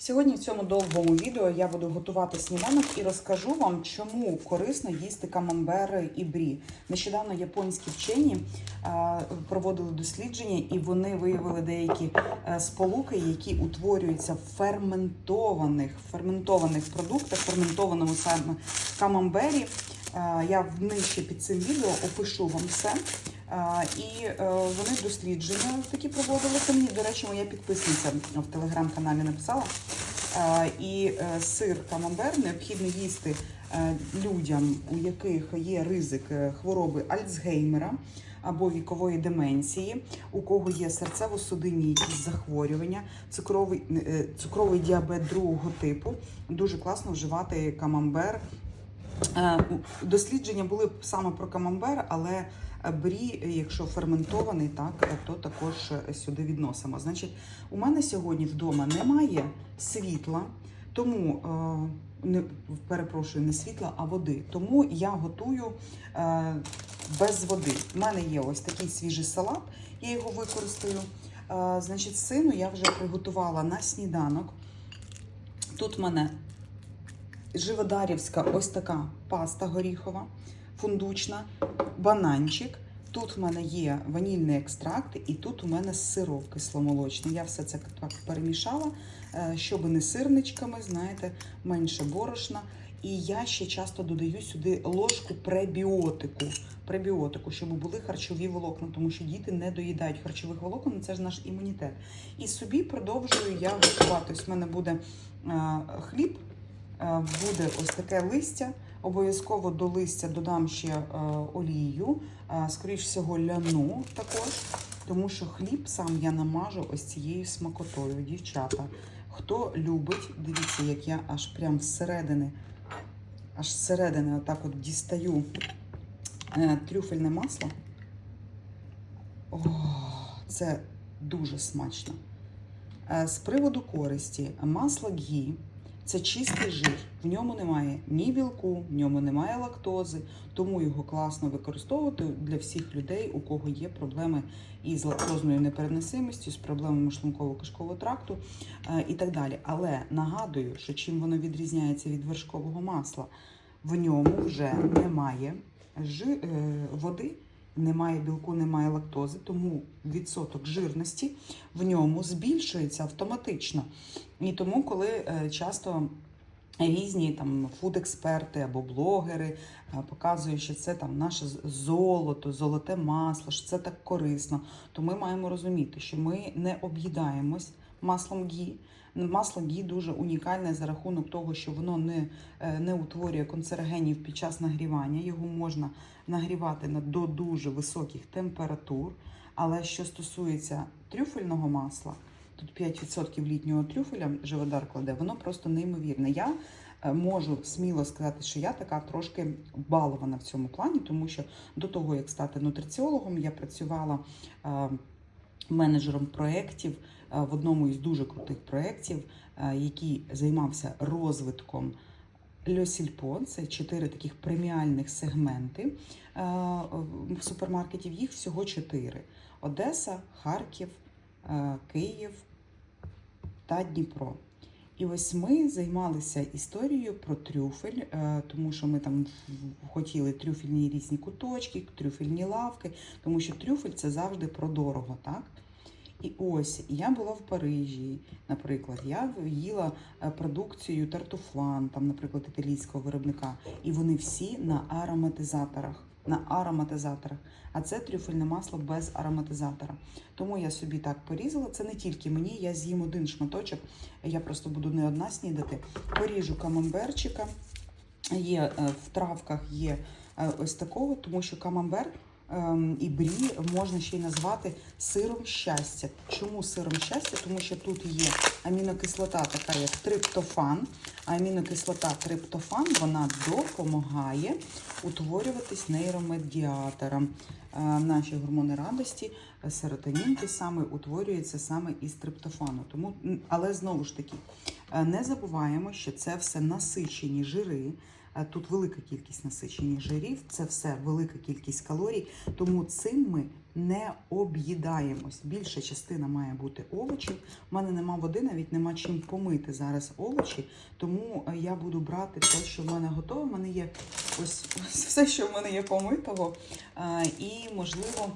Сьогодні в цьому довгому відео я буду готувати сніданок і розкажу вам, чому корисно їсти камамбери і брі. Нещодавно японські вчені проводили дослідження, і вони виявили деякі е, сполуки, які утворюються в ферментованих, ферментованих продуктах, ферментованому саме камамбері. Я нижче під цим відео опишу вам все. І е, вони дослідження такі проводили. Це мені, до речі, моя підписниця в телеграм-каналі написала. І е, сир камамбер необхідно їсти е, людям, у яких є ризик хвороби Альцгеймера або вікової деменції, у кого є серцево-судинні захворювання, цукровий, цукровий діабет другого типу. Дуже класно вживати камамбер. Дослідження були саме про камамбер, але брі, якщо ферментований, так то також сюди відносимо. Значить, у мене сьогодні вдома немає світла, тому е, не перепрошую, не світла, а води. Тому я готую е, без води. У мене є ось такий свіжий салат, я його використаю. Е, Значить, сину я вже приготувала на сніданок. Тут в мене Живодарівська ось така паста горіхова, фундучна, бананчик. Тут в мене є ванільний екстракт, і тут у мене сироп кисломолочний. Я все це так перемішала, е, щоб не сирничками, знаєте, менше борошна. І я ще часто додаю сюди ложку пребіотику, пребіотику, щоб були харчові волокна, тому що діти не доїдають харчових волокон, це ж наш імунітет. І собі продовжую я готувати. Ось в мене буде е, хліб, е, буде ось таке листя. Обов'язково до листя додам ще е, олію, е, скоріш всього, ляну також, тому що хліб сам я намажу ось цією смакотою. Дівчата, хто любить, дивіться, як я аж прям зсередини, аж зсередини отак от дістаю е, трюфельне масло. О, це дуже смачно. З приводу користі, масло гі це чистий жир. В ньому немає ні білку, в ньому немає лактози, тому його класно використовувати для всіх людей, у кого є проблеми із лактозною непереносимістю, з проблемами шлунково-кишкового тракту е, і так далі. Але нагадую, що чим воно відрізняється від вершкового масла, в ньому вже немає е, води. Немає білку, немає лактози, тому відсоток жирності в ньому збільшується автоматично. І тому, коли е, часто різні там фуд-експерти або блогери е, показують, що це там наше золото, золоте масло, що це так корисно, то ми маємо розуміти, що ми не об'їдаємось маслом гі. Масло гі дуже унікальне за рахунок того, що воно не, е, не утворює канцерогенів під час нагрівання. Його можна нагрівати на до дуже високих температур. Але що стосується трюфельного масла, тут 5% літнього трюфеля живодар кладе, воно просто неймовірне. Я е, можу сміло сказати, що я така трошки балована в цьому плані, тому що до того, як стати нутриціологом, я працювала е, менеджером проєктів е, в одному із дуже крутих проєктів, який займався розвитком. Льосільпо це чотири таких преміальних сегменти супермаркетів. Їх всього чотири: Одеса, Харків, Київ та Дніпро. І ось ми займалися історією про трюфель, е, тому що ми там хотіли трюфельні різні куточки, трюфельні лавки, тому що трюфель це завжди про дорого, так? І ось я була в Парижі, наприклад, я їла е, продукцію тартуфлан, там, наприклад, італійського виробника, і вони всі на ароматизаторах. На ароматизаторах, а це трюфельне масло без ароматизатора. Тому я собі так порізала. Це не тільки мені, я з'їм один шматочок. Я просто буду не одна снідати. Поріжу камамберчика. Є е, в травках є е, ось такого, тому що камамбер і брі можна ще й назвати сиром щастя. Чому сиром щастя? Тому що тут є амінокислота, така як триптофан. А амінокислота триптофан вона допомагає утворюватись нейромедіаторам. Е, Наші гормони радості, серотонін самий утворюється саме із триптофану. Тому, але знову ж таки, не забуваємо, що це все насичені жири. Е, Тут велика кількість насичених жирів, це все велика кількість калорій, тому цим ми не об'їдаємось. Більша частина має бути овочів. У мене нема води, навіть нема чим помити зараз овочі, тому е, я буду брати те, що в мене готове. У мене є ось, ось все, що в мене є помитого. Е, І, можливо,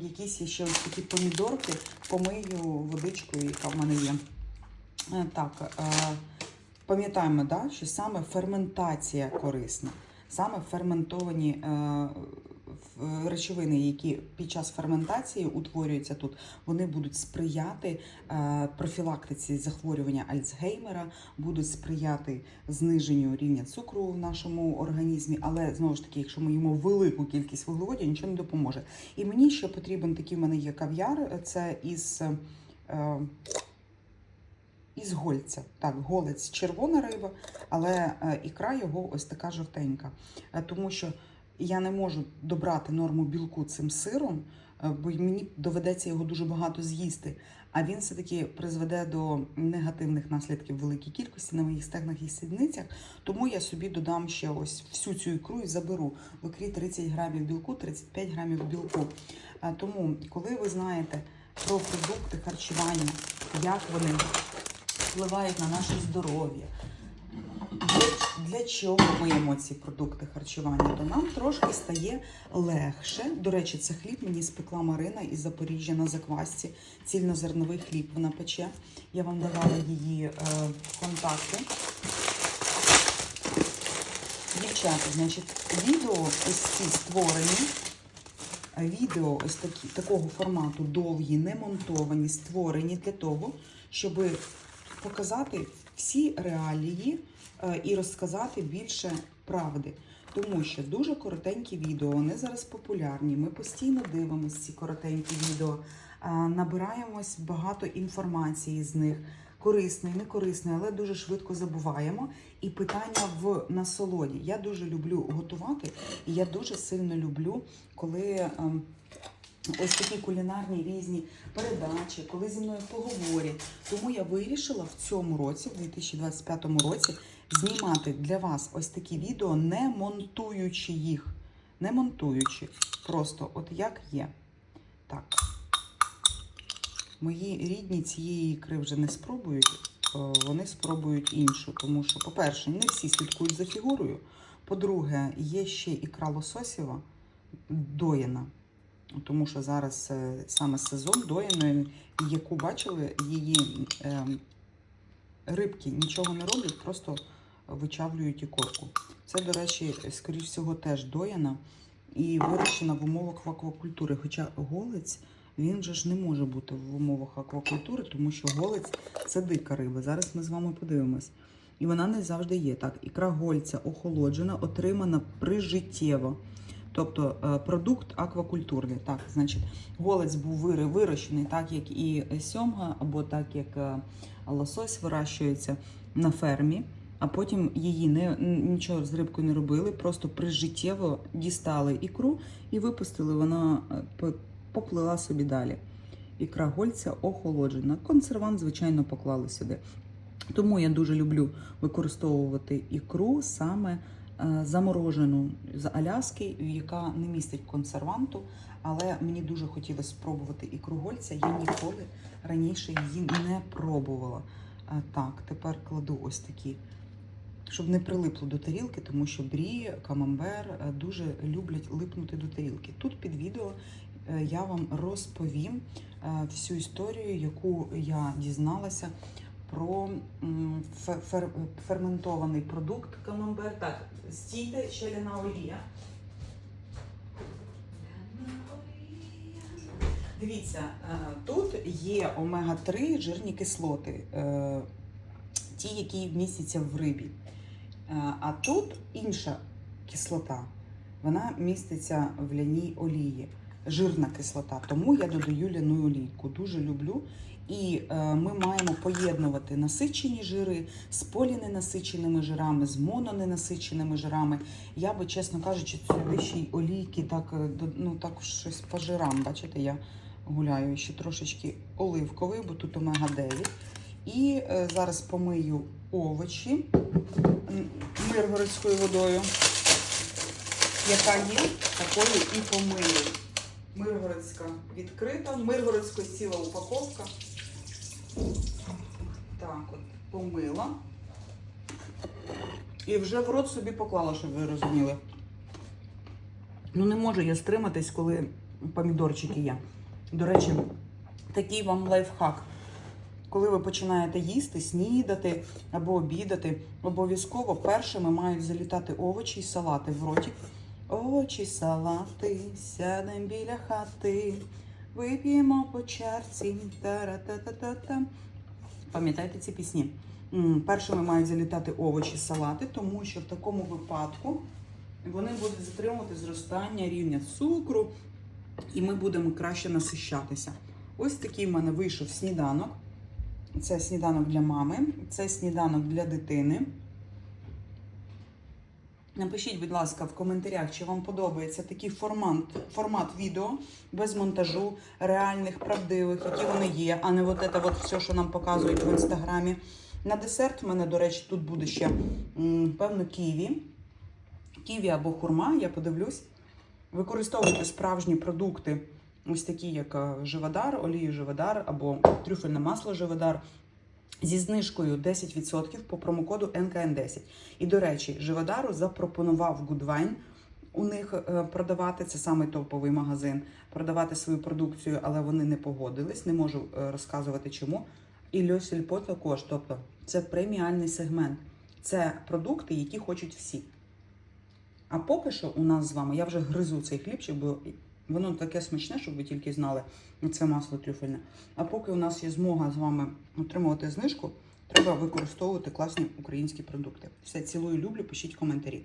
якісь ще ось такі помідорки помию водичкою, яка в мене є. Е, Так, е, пам'ятаємо, да, що саме ферментація корисна. Саме ферментовані е, речовини, які під час ферментації утворюються тут, вони будуть сприяти профілактиці захворювання Альцгеймера, будуть сприяти зниженню рівня цукру в нашому організмі. Але знову ж таки, якщо ми їмо велику кількість вуглеводів, нічого не допоможе. І мені ще потрібен такий в мене є кав'яр. Це із. Із гольця. Так, голець червона риба, але е, ікра його ось така жовтенька. Е, Тому що я не можу добрати норму білку цим сиром, е, бо мені доведеться його дуже багато з'їсти. А він все-таки призведе до негативних наслідків великій кількості на моїх стегнах і сідницях. Тому я собі додам ще ось всю цю ікру і заберу. В ікрі 30 грамів білку, 35 грамів білку. Тому, коли ви знаєте про продукти харчування, як вони впливають на наше здоров'я. Для, чого ми їмо ці продукти харчування? То нам трошки стає легше. До речі, це хліб мені спекла Марина із Запоріжжя на заквасці. Цільнозерновий хліб вона пече. Я вам давала її е, контакти. Дівчата, значить, відео ось ці створені. Відео ось такі, такого формату довгі, не монтовані, створені для того, щоб показати всі реалії е, і розказати більше правди. Тому що дуже коротенькі відео, вони зараз популярні. Ми постійно дивимося ці коротенькі відео, е, набираємось багато інформації з них, корисної, некорисної, але дуже швидко забуваємо. І питання в насолоді. Я дуже люблю готувати, і я дуже сильно люблю, коли. Ось такі кулінарні різні передачі, коли зі мною поговорять. Тому я вирішила в цьому році, в 2025 році, знімати для вас ось такі відео, не монтуючи їх. Не монтуючи. Просто от як є. Так. Мої рідні цієї ікри вже не спробують, е, вони спробують іншу. Тому що, по-перше, не всі слідкують за фігурою. По-друге, є ще ікра лососєва доєна. Тому що зараз е, саме сезон доїної, яку бачили, її е, рибки нічого не роблять, просто вичавлюють ікорку. Це, до речі, скоріш всього, теж дояна і вирощена в умовах аквакультури. Хоча голець він же ж не може бути в умовах аквакультури, тому що голець це дика риба. Зараз ми з вами подивимось. І вона не завжди є. Так, ікра гольця охолоджена, отримана прижиттєво. Тобто е, продукт аквакультурний. Так, значить, голець був вирощений, так як і сьомга, або так як е, лосось вирощується на фермі, а потім її не нічого з рибкою не робили, просто прижиттєво дістали ікру і випустили. Вона е, поплила собі далі. Ікра гольця охолоджена. Консервант, звичайно, поклали сюди. Тому я дуже люблю використовувати ікру саме заморожену з Аляски, яка не містить консерванту. Але мені дуже хотілося спробувати ікру гольця. Я ніколи раніше її не пробувала. Е, Так, тепер кладу ось такі, щоб не прилипло до тарілки, тому що брі, камамбер е, дуже люблять липнути до тарілки. Тут під відео е, я вам розповім е, всю історію, яку я дізналася про фер- ферментований продукт камамбер. Так, стійте, ще ляна олія. Дивіться, е, тут є омега-3 жирні кислоти, е, ті, які містяться в рибі. Е, А тут інша кислота. Вона міститься в ляній олії, жирна кислота. Тому я додаю ляну олійку. Дуже люблю. І е, ми маємо поєднувати насичені жири з поліненасиченими жирами, з мононенасиченими жирами. Я би, чесно кажучи, сюди ще й олійки так, е, ну, так щось по жирам. Бачите, я гуляю ще трошечки оливковий, бо тут омега 9. І е, зараз помию овочі. Миргородською водою, яка є, такою і помию. Миргородська відкрита, миргородська ціла упаковка. Так, от помила. І вже в рот собі поклала, щоб ви розуміли. Ну, не можу я стриматись, коли помідорчики є. До речі, такий вам лайфхак. Коли ви починаєте їсти, снідати або обідати, обов'язково першими мають залітати овочі і салати в роті. Овочі, салати, сядемо біля хати, вип'ємо по чарці. Та-ра-та-та-та-та. Пам'ятаєте ці пісні? Першими мають залітати овочі, салати, тому що в такому випадку вони будуть затримувати зростання рівня цукру, і ми будемо краще насищатися. Ось такий в мене вийшов сніданок. Це сніданок для мами, це сніданок для дитини. Напишіть, будь ласка, в коментарях, чи вам подобається такий формат, формат відео без монтажу, реальних, правдивих, які вони є, а не от це от все, що нам показують в інстаграмі. На десерт в мене, до речі, тут буде ще, певно, ківі. Ківі або хурма, я подивлюсь. Використовуйте справжні продукти, ось такі, як е, живодар, олію живодар або трюфельне масло живодар. Зі знижкою 10% по промокоду НКН10. І, до речі, Живодару запропонував Goodwine у них е, продавати, це самий топовий магазин, продавати свою продукцію, але вони не погодились, не можу е, розказувати чому. І Льосільпо також, тобто це преміальний сегмент. Це продукти, які хочуть всі. А поки що у нас з вами, я вже гризу цей хлібчик, бо воно таке смачне, щоб ви тільки знали, це масло трюфельне. А поки у нас є змога з вами отримувати знижку, треба використовувати класні українські продукти. Все, цілую, люблю, пишіть коментарі.